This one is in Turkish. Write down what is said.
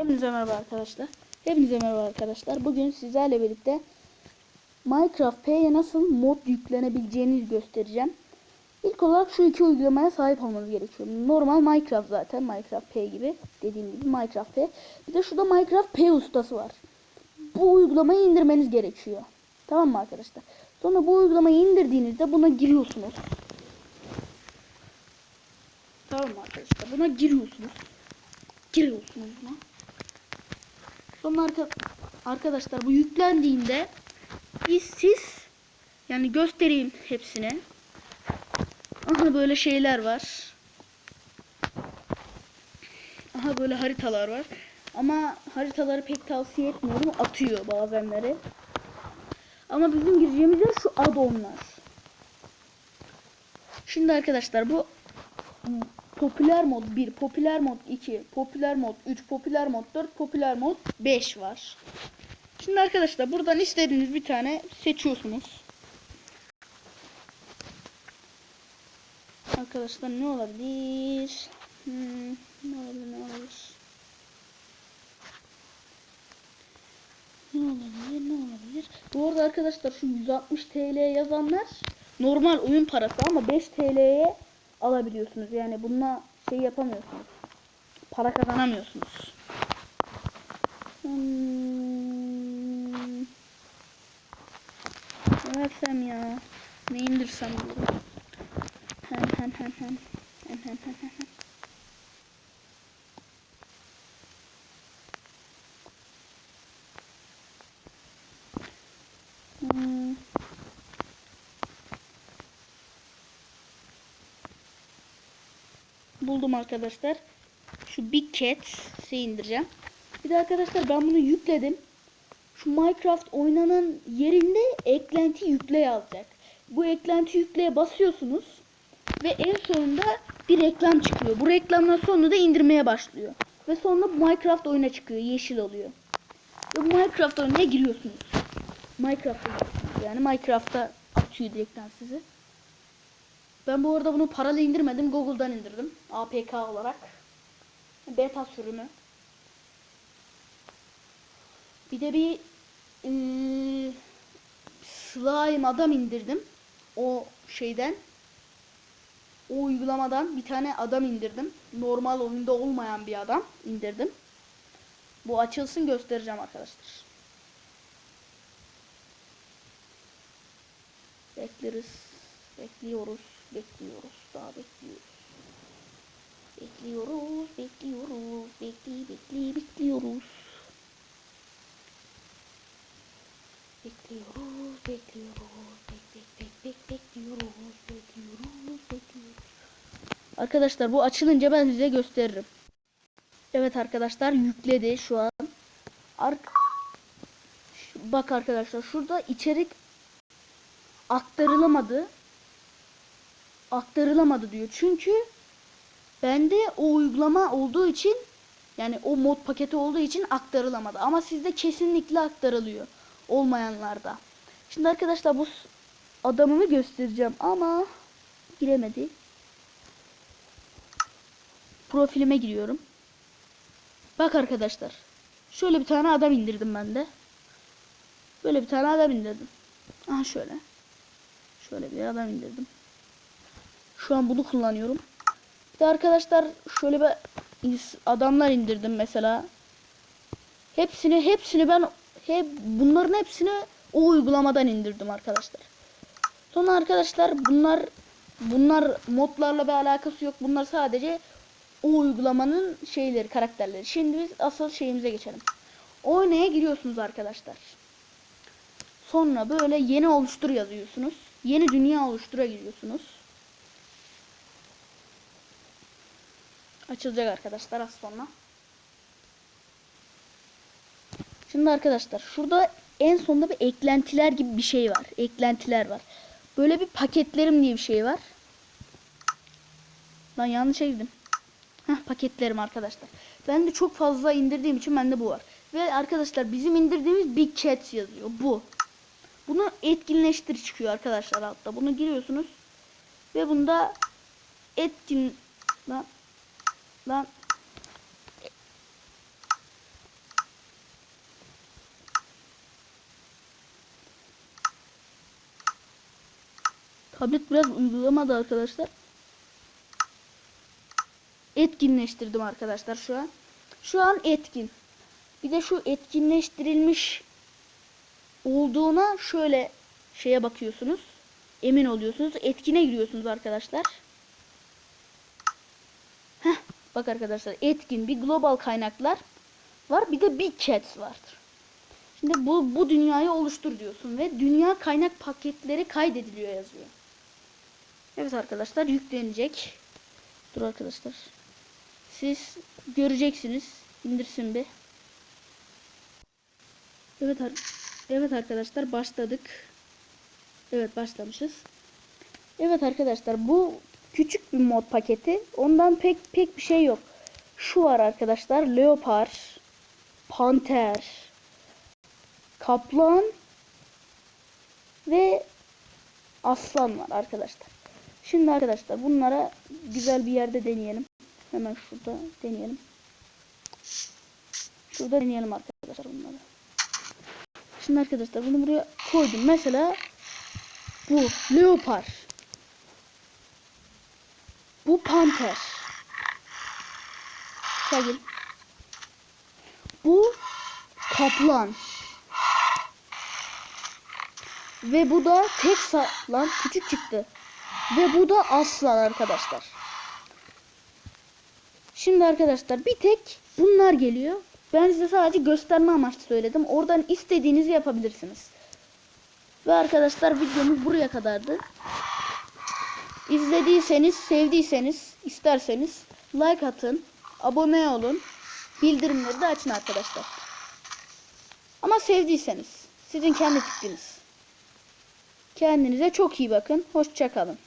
Hepinize merhaba arkadaşlar. Hepinize merhaba arkadaşlar. Bugün sizlerle birlikte Minecraft P'ye nasıl mod yüklenebileceğini göstereceğim. İlk olarak şu iki uygulamaya sahip olmanız gerekiyor. Normal Minecraft zaten. Minecraft P gibi. Dediğim gibi Minecraft P. Bir de şurada Minecraft P ustası var. Bu uygulamayı indirmeniz gerekiyor. Tamam mı arkadaşlar? Sonra bu uygulamayı indirdiğinizde buna giriyorsunuz. Tamam arkadaşlar? Buna giriyorsunuz. Giriyorsunuz buna. Sonra arka, arkadaşlar bu yüklendiğinde biz siz yani göstereyim hepsini. Aha böyle şeyler var. Aha böyle haritalar var. Ama haritaları pek tavsiye etmiyorum. Atıyor bazenleri. Ama bizim gireceğimiz şu add-on'lar. Şimdi arkadaşlar bu popüler mod 1, popüler mod 2, popüler mod 3, popüler mod 4, popüler mod 5 var. Şimdi arkadaşlar buradan istediğiniz bir tane seçiyorsunuz. Arkadaşlar ne olabilir? Hmm, ne olabilir, ne olabilir? Ne olabilir, ne olabilir? Bu arada arkadaşlar şu 160 TL yazanlar normal oyun parası ama 5 TL'ye alabiliyorsunuz. Yani bununla şey yapamıyorsunuz. Para kazanamıyorsunuz. Hmm. Ne yapsam ya? Ne indirsem diyorum. Hem hem hem hem. Hem hem hem hem. hem. Hmm. Buldum arkadaşlar. Şu Big Cats'i indireceğim. Bir de arkadaşlar ben bunu yükledim. Şu Minecraft oynanan yerinde eklenti yükle yazacak. Bu eklenti yükleye basıyorsunuz. Ve en sonunda bir reklam çıkıyor. Bu reklamdan sonra da indirmeye başlıyor. Ve sonra Minecraft oyuna çıkıyor. Yeşil oluyor. Ve Minecraft oyununa giriyorsunuz. Minecraft'a giriyorsunuz. Yani Minecraft'a atıyor direkten sizi. Ben bu arada bunu paralı indirmedim. Google'dan indirdim. APK olarak. Beta sürümü. Bir de bir eee, slime adam indirdim. O şeyden. O uygulamadan bir tane adam indirdim. Normal oyunda olmayan bir adam indirdim. Bu açılsın göstereceğim arkadaşlar. Bekleriz. Bekliyoruz. Bekliyoruz. Daha bekliyoruz. Bekliyoruz. Bekliyoruz. Bekli bekli bekliyoruz. Bekliyoruz. Bekliyoruz. Bek bek bek bek bekliyoruz. Bekliyoruz. Bekliyoruz. Arkadaşlar bu açılınca ben size gösteririm. Evet arkadaşlar yükledi şu an. Ark Şu- Bak arkadaşlar şurada içerik aktarılamadı. Aktarılamadı diyor. Çünkü bende o uygulama olduğu için yani o mod paketi olduğu için aktarılamadı. Ama sizde kesinlikle aktarılıyor. Olmayanlarda. Şimdi arkadaşlar bu adamımı göstereceğim ama giremedi. Profilime giriyorum. Bak arkadaşlar. Şöyle bir tane adam indirdim ben de. Böyle bir tane adam indirdim. Aha şöyle. Şöyle bir adam indirdim. Şu an bunu kullanıyorum. Bir de arkadaşlar şöyle bir adamlar indirdim mesela. Hepsini hepsini ben hep bunların hepsini o uygulamadan indirdim arkadaşlar. Sonra arkadaşlar bunlar bunlar modlarla bir alakası yok. Bunlar sadece o uygulamanın şeyleri, karakterleri. Şimdi biz asıl şeyimize geçelim. Oynaya giriyorsunuz arkadaşlar. Sonra böyle yeni oluştur yazıyorsunuz. Yeni dünya oluştura giriyorsunuz. Açılacak arkadaşlar az sonra. Şimdi arkadaşlar şurada en sonunda bir eklentiler gibi bir şey var. Eklentiler var. Böyle bir paketlerim diye bir şey var. Lan yanlış girdim. Heh, paketlerim arkadaşlar. Ben de çok fazla indirdiğim için bende bu var. Ve arkadaşlar bizim indirdiğimiz Big Cats yazıyor. Bu. Bunu etkinleştir çıkıyor arkadaşlar altta. Bunu giriyorsunuz. Ve bunda etkin lan Lan. Tablet biraz uygulamadı arkadaşlar. Etkinleştirdim arkadaşlar şu an. Şu an etkin. Bir de şu etkinleştirilmiş olduğuna şöyle şeye bakıyorsunuz. Emin oluyorsunuz. Etkine giriyorsunuz arkadaşlar. Bak arkadaşlar etkin bir global kaynaklar var. Bir de Big Cats vardır. Şimdi bu, bu dünyayı oluştur diyorsun ve dünya kaynak paketleri kaydediliyor yazıyor. Evet arkadaşlar yüklenecek. Dur arkadaşlar. Siz göreceksiniz. İndirsin bir. Evet Evet arkadaşlar başladık. Evet başlamışız. Evet arkadaşlar bu küçük bir mod paketi. Ondan pek pek bir şey yok. Şu var arkadaşlar. Leopar, Panter, Kaplan ve Aslan var arkadaşlar. Şimdi arkadaşlar bunlara güzel bir yerde deneyelim. Hemen şurada deneyelim. Şurada deneyelim arkadaşlar bunları. Şimdi arkadaşlar bunu buraya koydum. Mesela bu leopar. Bu panter. Çekil. Bu kaplan. Ve bu da tek lan küçük çıktı. Ve bu da aslan arkadaşlar. Şimdi arkadaşlar bir tek bunlar geliyor. Ben size sadece gösterme amaçlı söyledim. Oradan istediğinizi yapabilirsiniz. Ve arkadaşlar videomuz buraya kadardı. İzlediyseniz, sevdiyseniz, isterseniz like atın, abone olun, bildirimleri de açın arkadaşlar. Ama sevdiyseniz, sizin kendi fikriniz. Kendinize çok iyi bakın. Hoşçakalın.